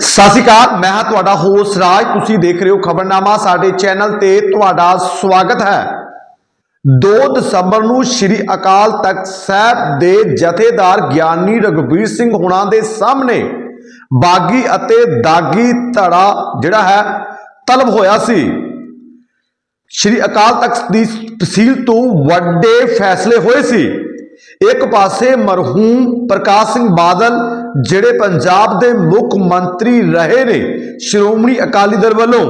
ਸਤਿ ਸ਼੍ਰੀ ਅਕਾਲ, ਮੈਂ ਹਾਂ ਤੁਹਾਡਾ ਹੋਸਟ ਰਾਜ। ਤੁਸੀਂ ਦੇਖ ਰਹੇ ਹੋ ਖਬਰਨਾਮਾ, ਸਾਡੇ ਚੈਨਲ ਤੇ ਤੁਹਾਡਾ ਸਵਾਗਤ ਹੈ। 2 ਦਸੰਬਰ ਨੂੰ ਸ੍ਰੀ ਅਕਾਲ ਤਖਤ ਸਾਹਿਬ ਦੇ ਜਥੇਦਾਰ ਗਿਆਨੀ ਰਘਬੀਰ ਸਿੰਘ ਹੁਣਾਂ ਦੇ ਸਾਹਮਣੇ ਬਾਗੀ ਅਤੇ ਦਾਗੀ ਧੜਾ ਜਿਹੜਾ ਹੈ, ਤਲਬ ਹੋਇਆ ਸੀ। ਸ਼੍ਰੀ ਅਕਾਲ ਤਖਤ ਦੀ ਤਹਿਸੀਲ ਤੋਂ ਵੱਡੇ ਫੈਸਲੇ ਹੋਏ ਸੀ। ਇੱਕ ਪਾਸੇ ਮਰਹੂਮ ਪ੍ਰਕਾਸ਼ ਸਿੰਘ ਬਾਦਲ ਜਿਹੜੇ ਪੰਜਾਬ ਦੇ ਮੁੱਖ ਮੰਤਰੀ ਰਹੇ ਨੇ, ਸ਼੍ਰੋਮਣੀ ਅਕਾਲੀ ਦਲ ਵੱਲੋਂ,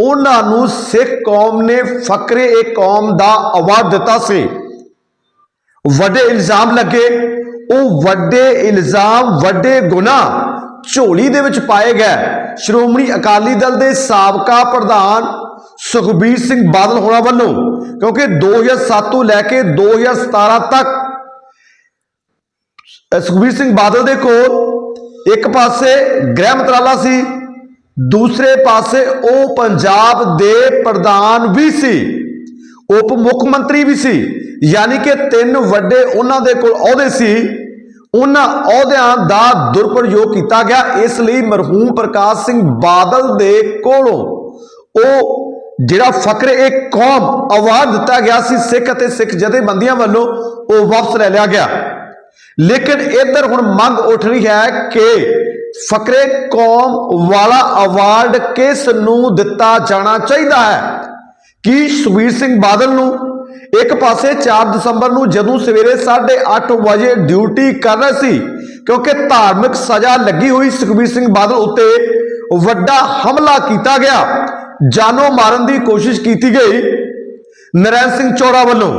ਉਹਨਾਂ ਨੂੰ ਸਿੱਖ ਕੌਮ ਨੇ ਫਕਰੇ ਇਹ ਕੌਮ ਦਾ ਅਵਾਰਡ ਦਿੱਤਾ ਸੀ। ਵੱਡੇ ਇਲਜ਼ਾਮ ਲੱਗੇ। ਉਹ ਵੱਡੇ ਇਲਜ਼ਾਮ, ਵੱਡੇ ਗੁਨਾਹ ਝੋਲੀ ਦੇ ਵਿੱਚ ਪਾਏ ਗਏ। ਸ਼੍ਰੋਮਣੀ ਅਕਾਲੀ ਦਲ ਦੇ ਸਾਬਕਾ ਪ੍ਰਧਾਨ ਸੁਖਬੀਰ ਸਿੰਘ ਬਾਦਲ ਹੋਣਾ ਵੱਲੋਂ, ਕਿਉਂਕਿ 2007 ਤੋਂ ਲੈ ਕੇ 2017 ਤੱਕ ਸੁਖਬੀਰ ਸਿੰਘ ਬਾਦਲ ਦੇ ਕੋਲ ਇੱਕ ਪਾਸੇ ਗ੍ਰਹਿ ਮੰਤਰਾਲਾ ਸੀ, ਦੂਸਰੇ ਪਾਸੇ ਉਹ ਪੰਜਾਬ ਦੇ ਪ੍ਰਧਾਨ ਵੀ ਸੀ, ਉਪ ਮੁੱਖ ਮੰਤਰੀ ਵੀ ਸੀ, ਯਾਨੀ ਕਿ ਤਿੰਨ ਵੱਡੇ ਉਹਨਾਂ ਦੇ ਕੋਲ ਅਹੁਦੇ ਸੀ, ਉਹਨਾਂ ਅਹੁਦਿਆਂ ਦਾ ਦੁਰਪ੍ਰਯੋਗ ਕੀਤਾ ਗਿਆ, ਇਸ ਲਈ ਮਰਹੂਮ ਪ੍ਰਕਾਸ਼ ਸਿੰਘ ਬਾਦਲ ਦੇ ਕੋਲੋਂ ਉਹ ਜਿਹੜਾ ਫਕਰੇ ਇੱਕ ਕੌਮ ਅਵਾਰਡ ਦਿੱਤਾ ਗਿਆ ਸੀ, ਸਿੱਖ ਅਤੇ ਸਿੱਖ ਜਥੇਬੰਦੀਆਂ ਵੱਲੋਂ ਉਹ ਵਾਪਸ ਲੈ ਲਿਆ ਗਿਆ। ਲੇਕਿਨ ਇੱਧਰ ਹੁਣ ਮੰਗ ਉੱਠ ਰਹੀ ਹੈ ਕਿ ਫਕਰੇ ਕੌਮ ਵਾਲਾ ਅਵਾਰਡ ਕਿਸ ਨੂੰ ਦਿੱਤਾ ਜਾਣਾ ਚਾਹੀਦਾ ਹੈ? ਕੀ ਸੁਖਬੀਰ ਸਿੰਘ ਬਾਦਲ ਨੂੰ ਇੱਕ ਪਾਸੇ 4 ਦਸੰਬਰ ਨੂੰ ਜਦੋਂ ਸਵੇਰੇ 8:30 ਵਜੇ ਡਿਊਟੀ ਕਰ ਰਹੇ ਸੀ, ਕਿਉਂਕਿ ਧਾਰਮਿਕ ਸਜ਼ਾ ਲੱਗੀ ਹੋਈ ਸੁਖਬੀਰ ਸਿੰਘ ਬਾਦਲ ਉੱਤੇ ਵੱਡਾ ਹਮਲਾ ਕੀਤਾ ਗਿਆ। ਜਾਨੋਂ ਮਾਰਨ ਦੀ ਕੋਸ਼ਿਸ਼ ਕੀਤੀ ਗਈ। ਨਰੈਣ ਸਿੰਘ ਚੌੜਾ ਵੱਲੋਂ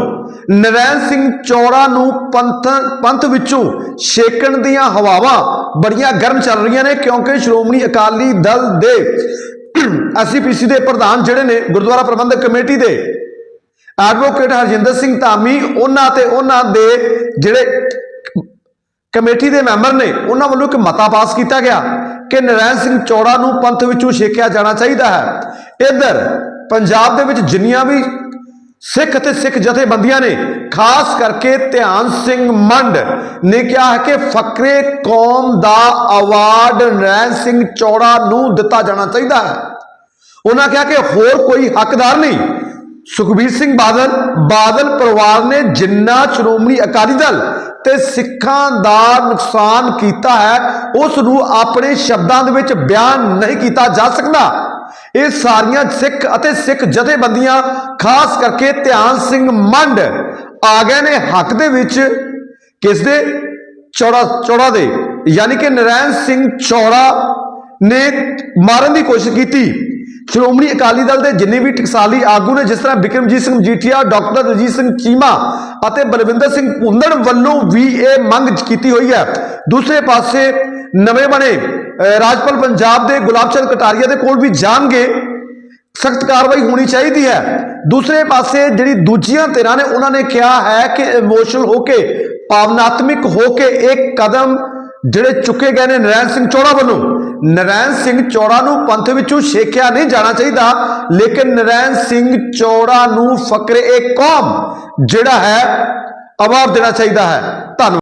ਨਰੈਣ ਸਿੰਘ ਚੌੜਾ ਨੂੰ ਪੰਥ ਪੰਥ ਵਿੱਚੋਂ ਛੇਕਣ ਦੀਆਂ ਹਵਾਵਾਂ ਬੜੀਆਂ ਗਰਮ ਚੱਲ ਰਹੀਆਂ ਨੇ, ਕਿਉਂਕਿ ਸ਼੍ਰੋਮਣੀ ਅਕਾਲੀ ਦਲ ਦੇ ਐਸਪੀਸੀ ਦੇ ਪ੍ਰਧਾਨ ਜਿਹੜੇ ਨੇ, ਗੁਰਦੁਆਰਾ ਪ੍ਰਬੰਧਕ ਕਮੇਟੀ ਦੇ ਐਡਵੋਕੇਟ ਹਰਜਿੰਦਰ ਸਿੰਘ ਧਾਮੀ, ਉਹਨਾਂ ਤੇ ਉਹਨਾਂ ਦੇ ਜਿਹੜੇ ਕਮੇਟੀ ਦੇ ਮੈਂਬਰ ਨੇ, ਉਹਨਾਂ ਵੱਲੋਂ ਇੱਕ ਮਤਾ ਪਾਸ ਕੀਤਾ ਗਿਆ ਕਿ ਨਰੈਣ ਸਿੰਘ ਚੌੜਾ ਨੂੰ ਪੰਥ ਵਿੱਚੋਂ ਛੇਕਿਆ ਜਾਣਾ ਚਾਹੀਦਾ ਹੈ। ਇੱਧਰ ਪੰਜਾਬ ਦੇ ਵਿੱਚ ਜਿੰਨੀਆਂ ਵੀ ਸਿੱਖ ਅਤੇ ਸਿੱਖ ਜਥੇਬੰਦੀਆਂ ਨੇ, ਖਾਸ ਕਰਕੇ ਧਿਆਨ ਸਿੰਘ ਮੰਡ ਨੇ ਕਿਹਾ ਹੈ ਕਿ ਫਕਰੇ ਕੌਮ ਦਾ ਅਵਾਰਡ ਨਰੈਣ ਸਿੰਘ ਚੌੜਾ ਨੂੰ ਦਿੱਤਾ ਜਾਣਾ ਚਾਹੀਦਾ ਹੈ। ਉਹਨਾਂ ਕਿਹਾ ਕਿ ਹੋਰ ਕੋਈ ਹੱਕਦਾਰ ਨਹੀਂ। ਸੁਖਬੀਰ ਸਿੰਘ ਬਾਦਲ ਬਾਦਲ ਪਰਿਵਾਰ ਨੇ ਜਿੰਨਾ ਸ਼੍ਰੋਮਣੀ ਅਕਾਲੀ ਦਲ ਤੇ ਸਿੱਖਾਂ ਦਾ ਨੁਕਸਾਨ ਕੀਤਾ ਹੈ, ਉਸ ਨੂੰ ਆਪਣੇ ਸ਼ਬਦਾਂ ਦੇ ਵਿੱਚ ਬਿਆਨ ਨਹੀਂ ਕੀਤਾ ਜਾ ਸਕਦਾ। ਇਹ ਸਾਰੀਆਂ ਸਿੱਖ ਅਤੇ ਸਿੱਖ ਜਥੇਬੰਦੀਆਂ, ਖਾਸ ਕਰਕੇ ਧਿਆਨ ਸਿੰਘ ਮੰਡ, ਆ ਗਏ ਨੇ ਹੱਕ ਦੇ ਵਿੱਚ ਕਿਸ ਦੇ ਚੌੜਾ ਚੌੜਾ ਦੇ। ਯਾਨੀ ਕਿ ਨਰੈਣ ਸਿੰਘ ਚੌੜਾ ਨੇ ਮਾਰਨ ਦੀ ਕੋਸ਼ਿਸ਼ ਕੀਤੀ। ਸ਼੍ਰੋਮਣੀ ਅਕਾਲੀ ਦਲ ਦੇ ਜਿੰਨੇ ਵੀ ਟਕਸਾਲੀ ਆਗੂ ਨੇ, ਜਿਸ ਤਰ੍ਹਾਂ ਬਿਕਰਮਜੀਤ ਸਿੰਘ ਮਜੀਠੀਆ ਡਾਕਟਰ ਰਜੀਤ ਸਿੰਘ ਚੀਮਾ ਅਤੇ ਬਲਵਿੰਦਰ ਸਿੰਘ ਭੁੰਦੜ ਵੱਲੋਂ ਵੀ ਇਹ ਮੰਗ ਕੀਤੀ ਹੋਈ ਹੈ। ਦੂਸਰੇ ਪਾਸੇ ਨਵੇਂ ਬਣੇ ਰਾਜਪਾਲ ਪੰਜਾਬ ਦੇ ਗੁਲਾਬ ਚੰਦ ਕਟਾਰੀਆ ਦੇ ਕੋਲ ਵੀ ਜਾਣਗੇ। ਸਖਤ ਕਾਰਵਾਈ ਹੋਣੀ ਚਾਹੀਦੀ ਹੈ। ਦੂਸਰੇ ਪਾਸੇ ਜਿਹੜੀ ਦੂਜੀਆਂ ਧਿਰਾਂ ਨੇ, ਉਹਨਾਂ ਨੇ ਕਿਹਾ ਹੈ ਕਿ ਇਮੋਸ਼ਨਲ ਹੋ ਕੇ, ਭਾਵਨਾਤਮਿਕ ਹੋ ਕੇ ਇੱਕ ਕਦਮ ਜਿਹੜੇ ਚੁੱਕੇ ਗਏ ਨੇ ਨਰੈਣ ਸਿੰਘ ਚੌੜਾ ਵੱਲੋਂ। ਨਰੈਣ ਸਿੰਘ ਚੌੜਾ ਨੂੰ ਪੰਥ ਵਿੱਚੋਂ ਛੇਕਿਆ ਨਹੀਂ ਜਾਣਾ ਚਾਹੀਦਾ, ਲੇਕਿਨ ਨਰੈਣ ਸਿੰਘ ਚੌੜਾ ਨੂੰ ਫਕਰੇ ਇਹ ਕੌਮ ਜਿਹੜਾ ਹੈ, ਅਵਾਬ ਦੇਣਾ ਚਾਹੀਦਾ ਹੈ।